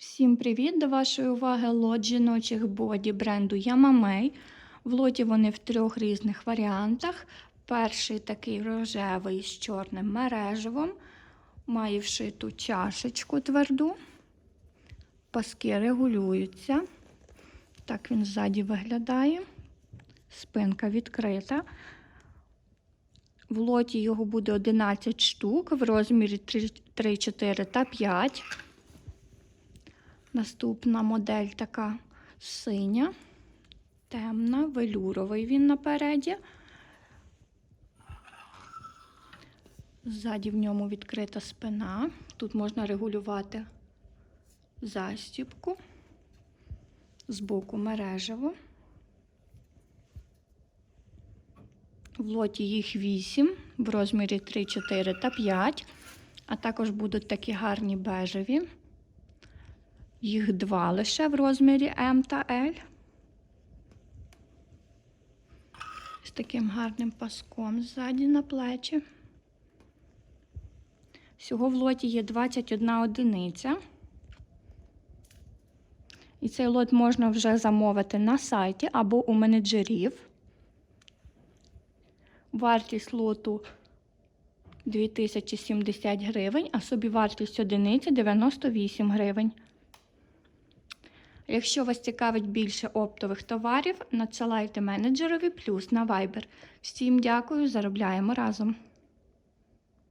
Всім привіт! До вашої уваги лот жіночих боді бренду Yamamei. В лоті вони в трьох різних варіантах. Перший такий рожевий з чорним мережевом. Має вшиту чашечку тверду. Паски регулюються. Так він ззаді виглядає. Спинка відкрита. В лоті його буде 11 штук в розмірі 3, 4 та 5. Наступна модель така синя, темна, велюровий він напереді. Ззаді в ньому відкрита спина. Тут можна регулювати застібку, збоку мережево. В лоті їх 8 в розмірі 3, 4 та 5, а також будуть такі гарні бежеві. Їх два лише в розмірі М та L. З таким гарним паском ззаді на плечі. Всього в лоті є 21 одиниця. І цей лот можна вже замовити на сайті або у менеджерів. Вартість лоту 2070 гривень, а собівартість одиниці 98 гривень. Якщо вас цікавить більше оптових товарів, надсилайте менеджерові плюс на Viber. Всім дякую, заробляємо разом!